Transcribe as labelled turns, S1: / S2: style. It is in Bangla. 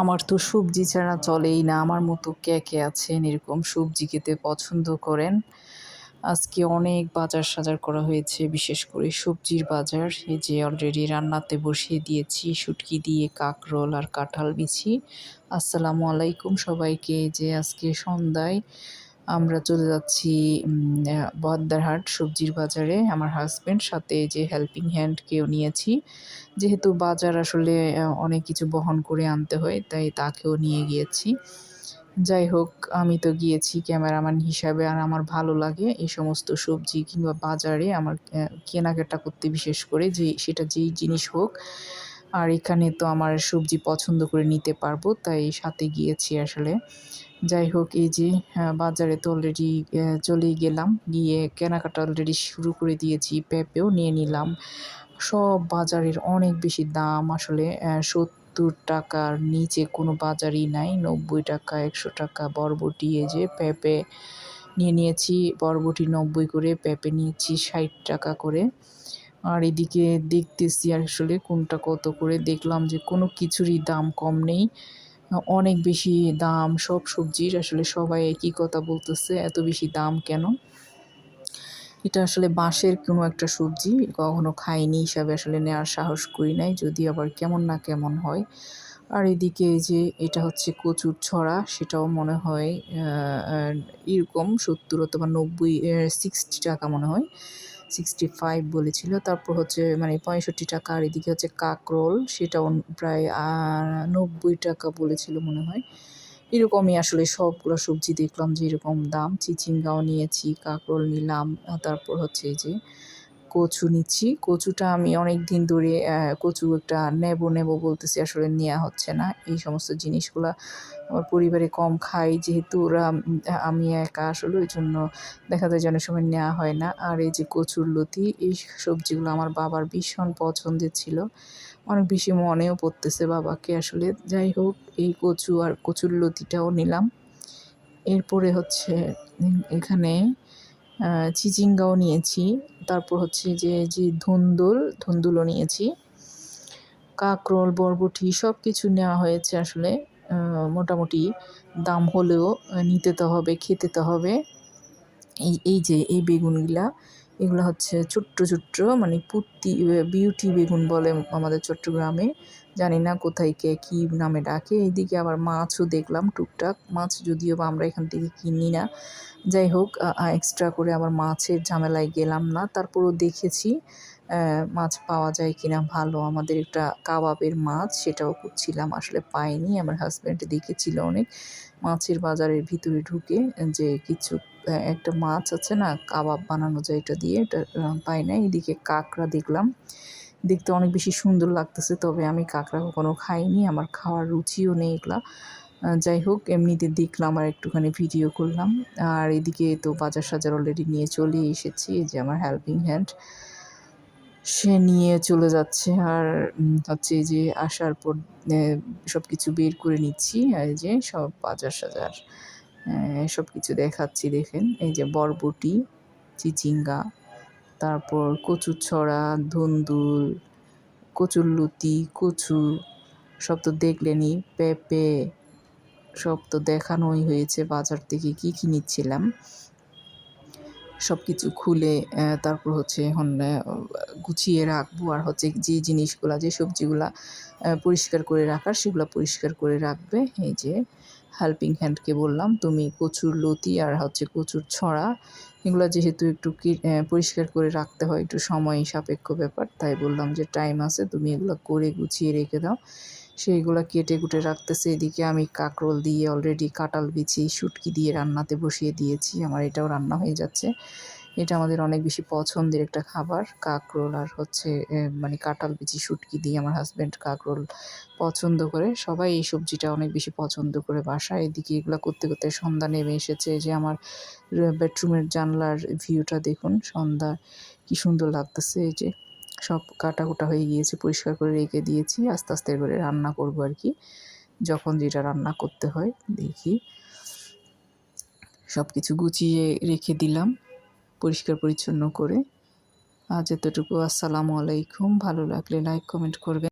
S1: আমার তো সবজি ছাড়া চলেই না, আমার মতো কে কে আছেন এরকম সবজি খেতে পছন্দ করেন? আজকে অনেক বাজার সাজার করা হয়েছে, বিশেষ করে সবজির বাজার। এই যে অলরেডি রান্নাতে বসিয়ে দিয়েছি, শুটকি দিয়ে কাকরোল আর কাঁঠাল বিছি। আসসালামু আলাইকুম সবাইকে যে আজকে সন্ধ্যায় আমরা চলে যাচ্ছি বহদ্দারহাট সবজির বাজারে। আমার হাজব্যান্ড সাথে যে হেল্পিং হ্যান্ডকেও নিয়েছি। যেহেতু বাজার আসলে অনেক কিছু বহন করে আনতে হয়, তাই তাকেও নিয়ে গিয়েছি। যাই হোক, আমি তো গিয়েছি ক্যামেরাম্যান হিসাবে, আর আমার ভালো লাগে এই সমস্ত সবজি কিংবা বাজারে আমার কেনাকাটা করতে বিশেষ করে যে, সেটা যেই জিনিস হোক। আর এখানে তো আমার সবজি পছন্দ করে নিতে পারব, তাই সাথে গিয়েছি আসলে। যাই হোক, এই যে বাজারে তো অলরেডি চলেই গেলাম, গিয়ে কেনাকাটা অলরেডি শুরু করে দিয়েছি, পেঁপেও নিয়ে নিলাম। সব বাজারের অনেক বেশি দাম আসলে সত্তর টাকার নিচে কোনো বাজারই নাই, নব্বই টাকা, একশো টাকা, বরবটি এই যে পেঁপে নিয়ে নিয়েছি, বরবটি নব্বই করে, পেঁপে নিয়েছি ষাট টাকা করে। আর এদিকে দেখতেছি আসলে কোনটা কত করে। দেখলাম যে কোনো কিছুরই দাম কম নেই। অনেক বেশি দাম, সব সবজির আসলে সবাই একই কথা বলতেছে, এত বেশি দাম কেন? এটা আসলে বাঁশের কোনো একটা সবজি, কখনো খাইনি হিসাবে আসলে নেওয়ার সাহস করি নাই, যদি আবার কেমন না কেমন হয়। আর এদিকে যে এটা হচ্ছে কচুর ছড়া, সেটাও মনে হয় এরকম সত্তর অথবা নব্বই সিক্সটি টাকা মনে হয়। সিক্সটি ফাইভ বলেছিল, তারপর হচ্ছে মানে পঁয়ষট্টি টাকা, আর এদিকে হচ্ছে কাকরোল সেটাও প্রায় নব্বই টাকা বলেছিল মনে হয়। এরকমই আসলে সবগুলো সবজি দেখলাম যে এরকম দাম। চিচিঙ্গাও নিয়েছি কাকরোল নিলাম, তারপর হচ্ছে এই যে কচু নিচ্ছি। কচুটা আমি অনেক দিন ধরে কচু একটা নেব নেব বলতেছি, আসলে নেওয়া হচ্ছে না। এই সমস্ত জিনিসগুলা আমার পরিবারে কম খাই, যেহেতু ওরা আমি একা, আসলে ওই জন্য দেখা যায় যে অনেক সময় নেওয়া হয় না। আর এই যে কচুর লতি, এই সবজিগুলো আমার বাবার ভীষণ পছন্দের ছিল। অনেক বেশি মনেও পড়তেছে বাবাকে, আসলে যাই হোক, এই কচু আর কচুর লতিটাও নিলাম। এরপরে হচ্ছে এখানে চিচিঙ্গাও নিয়েছি। তারপর হচ্ছে যে যে ধুন্দুল, ধুন্দুলও নিয়েছি। কাকরোল, বরবটি সব কিছু নেওয়া হয়েছে আসলে। মোটামুটি দাম হলেও নিতে তো হবে, খেতে তো হবে। এই এই যে, এই বেগুনগুলা এগুলো হচ্ছে ছোট্ট ছোট্ট মানে পুত্তি বিউটি বেগুন বলে আমাদের চট্টগ্রামে। জানি না কোথায় কে কী নামে ডাকে। এইদিকে আবার মাছও দেখলাম টুকটাক। মাছ যদিও বা আমরা এখান থেকে কিনি না। যাই হোক এক্সট্রা করে আবার মাছের ঝামেলায় গেলাম না। তারপরও দেখেছি মাছ পাওয়া যায় কিনা ভালো। আমাদের একটা কাবাবের মাছ, সেটাও খুঁজছিলাম, আসলে পাইনি। আমার হাজব্যান্ড দেখেছিল অনেক। মাছের বাজারের ভিতরে ঢুকে যে কিছু একটা মাছ আছে না, কাবাব বানানো যায় এটা দিয়ে, এটা পাই না এদিকে কাঁকড়া দেখলাম। দেখতে অনেক বেশি সুন্দর লাগতেছে, তবে আমি কাঁকড়া কখনো খাইনি। আমার খাওয়ার রুচিও নেই এগুলা। যাই হোক, এমনিতে দেখলাম আর একটুখানি ভিডিও করলাম। আর এদিকে তো বাজার সাজার অলরেডি নিয়ে চলে এসেছি। যে আমার হেল্পিং হ্যান্ড সে নিয়ে চলে যাচ্ছে। আর হচ্ছে যে আসার পর সব কিছু বের করে নিচ্ছি। আর যে সব বাজার সাজার। সব কিছু দেখাচ্ছি, দেখেন। এই যে বরবটি, চিচিঙ্গা, তারপর কচু ছড়া ধুন্দুল, কচুরলতি, কচু, সব তো দেখলেনই। পেঁপে, সব তো দেখানোই হয়েছে বাজার থেকে কী কী নিচ্ছিলাম। সব কিছু খুলে তারপর হচ্ছে এখন গুছিয়ে রাখব। আর হচ্ছে যে জিনিসগুলা, যে সবজিগুলা পরিষ্কার করে রাখার, সেগুলো পরিষ্কার করে রাখবে। এই যে হেল্পিং হ্যান্ডকে বললাম, তুমি কচুর লতি আর হচ্ছে কচুর ছড়া, এগুলো যেহেতু একটু পরিষ্কার করে রাখতে হয়, একটু সময় সাপেক্ষ ব্যাপার, তাই বললাম যে টাইম আছে, তুমি এগুলো করে গুছিয়ে রেখে দাও। সেইগুলো কেটে কুটে রাখতেছে, এদিকে আমি কাকরোল দিয়ে অলরেডি কাটাল বিছি, শুটকি দিয়ে রান্নাতে বসিয়ে দিয়েছি, আমার এটাও রান্না হয়ে যাচ্ছে। এটা আমাদের অনেক বেশি পছন্দের একটা খাবার। কাঁকরোল আর হচ্ছে মানে কাঁঠাল বিচি শুটকি দিয়ে আমার হাজব্যান্ড কাঁকরোল পছন্দ করে। সবাই এই সবজিটা অনেক বেশি পছন্দ করে বাসায়। এদিকে এগুলো করতে করতে সন্ধ্যা নেমে এসেছে যে আমার বেডরুমের জানলার ভিউটা দেখুন। সন্ধ্যা কি সুন্দর লাগতেছে এই যে। সব কাটা কুটা হয়ে গিয়েছে, পরিষ্কার করে রেখে দিয়েছি। আস্তে আস্তে করে রান্না করব আর কি। যখন যেটা রান্না করতে হয়, দেখি। সব কিছু গুছিয়ে রেখে দিলাম। পরিষ্কার পরিচ্ছন্ন করে। আজ এতটুকু। আসসালামু আলাইকুম। ভালো লাগলে লাইক কমেন্ট করবেন।